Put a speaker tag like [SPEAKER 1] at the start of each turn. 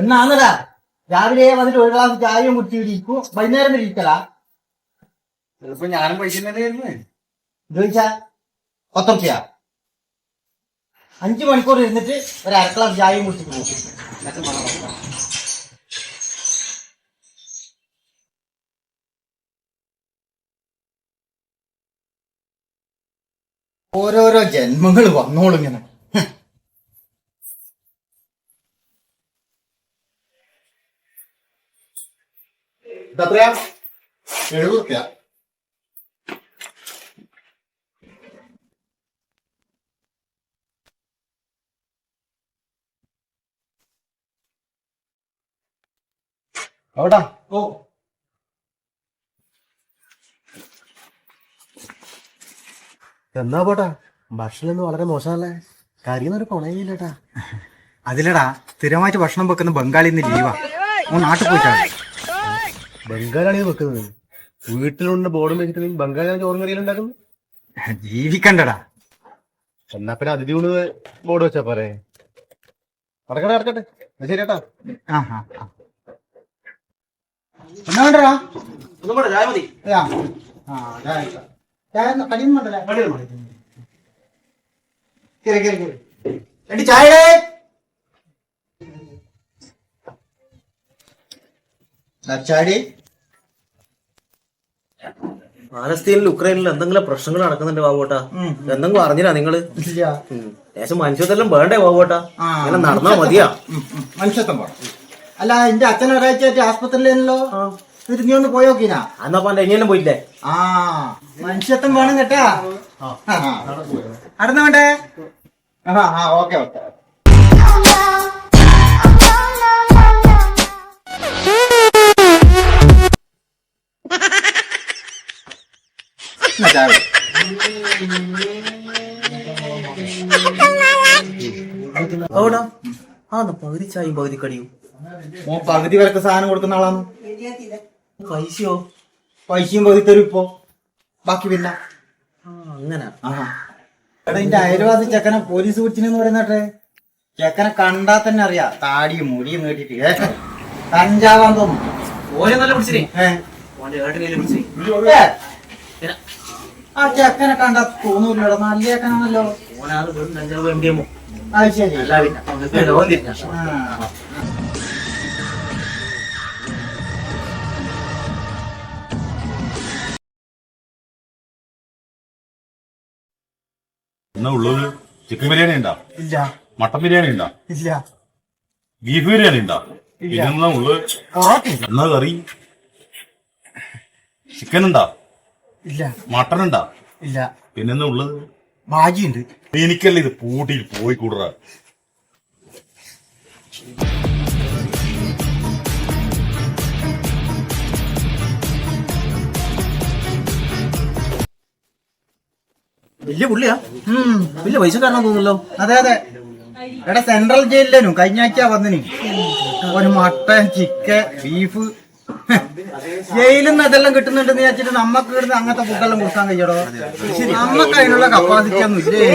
[SPEAKER 1] എന്നാന്നടാ രാവിലെ വന്നിട്ട് ഒരു ഗ്ലാസ് ചായയും കുടിച്ചിരിക്കും വൈകുന്നേരം വരെ ഇരിക്കലാ.
[SPEAKER 2] ചിലപ്പോ ഞാനും പൈസ
[SPEAKER 1] ചോദിച്ചാ പത്ത് റുപ്യ അഞ്ചു മണിക്കൂർ ഇരുന്നിട്ട് ഒരു അര ഗ്ലാസ് ചായയും കുടിച്ചിട്ട് പോകും. ഓരോരോ ജന്മങ്ങൾ വന്നോളും ഇങ്ങനെ.
[SPEAKER 2] ഇതെത്രയാ? എഴുപത് റുപ്യ
[SPEAKER 1] അവിടെ. ഓ.
[SPEAKER 3] എന്നാ പോട്ടാ? ഭക്ഷണം വളരെ മോശമല്ലേ? കരിയുന്നൊരു കൊണയില്ലട്ടാ
[SPEAKER 1] അതിലടാ സ്ഥിരമായിട്ട് ഭക്ഷണം വെക്കുന്ന ബംഗാളിൽ നിന്ന് ലീവാ. ഓൻ നാട്ടിൽ പോയിട്ടാണ്
[SPEAKER 3] ബംഗാളാണ് ഇത് വെക്കുന്നത്. വീട്ടിലുണ്ട് ബോർഡും വെച്ചിട്ട് ബംഗാളിലാണ് ചോറും കറിയിലും ഉണ്ടാക്കുന്നത്.
[SPEAKER 1] ജീവിക്കണ്ടടാ.
[SPEAKER 3] എന്നാ പിന്നെ അതിഥി കൊണ്ട് ബോർഡ് വെച്ചാ പോരെ. നടക്കട്ടെ അടക്കട്ടെ ശരിയാട്ടാ ശരി ചേട്ടാ
[SPEAKER 1] ആ ആ ആ. എന്നാ വേണ്ടടാ?
[SPEAKER 2] ഒന്നും കൂടെ ചായ മതി.
[SPEAKER 1] ആ ആ ചായ ഇട്ടാ. ചായ ഒന്ന് കടിയൊന്നും വേണ്ടല്ലേ? കേറി കേറി കേറി എടി ചായ ചാടി
[SPEAKER 4] പാലസ്തീനിൽ ഉക്രൈനിൽ എന്തെങ്കിലും പ്രശ്നങ്ങൾ നടക്കുന്നുണ്ട് വാവോട്ട എന്തെങ്കിലും അറിഞ്ഞില്ല നിങ്ങൾ? ഏകദേശം മനുഷ്യത്വം വേണ്ടേ
[SPEAKER 1] വാവോട്ട
[SPEAKER 4] അങ്ങനെ നടന്നാ മതിയാ.
[SPEAKER 1] മനുഷ്യത്വം അല്ല എന്റെ അച്ഛൻ ഒരാഴ്ചയായിട്ട് ആസ്പത്രിയിലല്ലോ എന്നിട്ട് നീ ഒന്ന് പോയോക്കിനാ
[SPEAKER 4] എന്നാ പറഞ്ഞ ഇനിയെല്ലാം പോയില്ലേ
[SPEAKER 1] ആ മനുഷ്യത്വം വേണം കേട്ടാ. അടുന്ന വേണ്ടേ ആ ഓക്കെ ഓക്കെ.
[SPEAKER 4] ബാബുട്ടാ ആ പകുതി ചായയും പകുതി കടിയും.
[SPEAKER 1] മോ പകുതി വരക്ക സാധനം കൊടുക്കുന്ന ആളാണ്.
[SPEAKER 4] പൈസയോ?
[SPEAKER 1] പൈസയും പകുതി തരും ഇപ്പോ. ബാക്കി പിന്നെ.
[SPEAKER 4] ആ അങ്ങനെ.
[SPEAKER 1] എടാ എന്റെ അയൽവാസി ചെക്കനെ പോലീസ് പിടിച്ചെന്ന് പറയുന്നട്ടെ ചെക്കനെ കണ്ടാ തന്നെ അറിയാ. താടിയും മുടിയും നീട്ടിട്ട് കഞ്ചാവാൻ തോന്നും
[SPEAKER 4] ഓരോ നല്ല പിടിച്ചിനെ
[SPEAKER 1] ഏ, ആ ചെക്കനെ കണ്ട തോന്നൂല്ലോ നല്ല ചെക്കനാണല്ലോ. അത് ശരി.
[SPEAKER 5] എന്നാ ഉള്ളത് ചിക്കൻ ബിരിയാണി ഉണ്ടോ?
[SPEAKER 1] ഇല്ല.
[SPEAKER 5] മട്ടൻ ബിരിയാണി ഉണ്ടോ?
[SPEAKER 1] ഇല്ല.
[SPEAKER 5] ബീഫ് ബിരിയാണി ഉണ്ടോ? പിന്നെന്താ ഉള്ളത് എന്നാ കറി? ചിക്കൻ ഉണ്ടാ?
[SPEAKER 1] ഇല്ല.
[SPEAKER 5] മട്ടൺ ഉണ്ടാ
[SPEAKER 1] ഇല്ല.
[SPEAKER 5] പിന്നെന്താ ഉള്ളത്?
[SPEAKER 1] ഭാജിയുണ്ട്
[SPEAKER 5] എനിക്കല്ല ഇത് പൂട്ടിയിൽ പോയി കൂടറ.
[SPEAKER 4] വലിയ പുള്ളിയാ. വലിയ കാരണം തോന്നുന്നല്ലോ
[SPEAKER 1] അതെ അതെ. എടാ സെൻട്രൽ ജയിലിലേനു കഴിഞ്ഞ ആഴ്ച വന്നിന്. ഒരു മട്ടൻ ചിക്കൻ ബീഫ് നിന്ന് അതെല്ലാം കിട്ടുന്നുണ്ടെന്ന് വിചാരിച്ചിട്ട് നമ്മക്ക് ഇവിടുന്ന് അങ്ങനത്തെ ഫുഡെല്ലാം കൊടുക്കാൻ കഴിയടോ? നമ്മക്ക് അതിനുള്ള കപ്പാസിറ്റി ഒന്നും ഇല്ലേ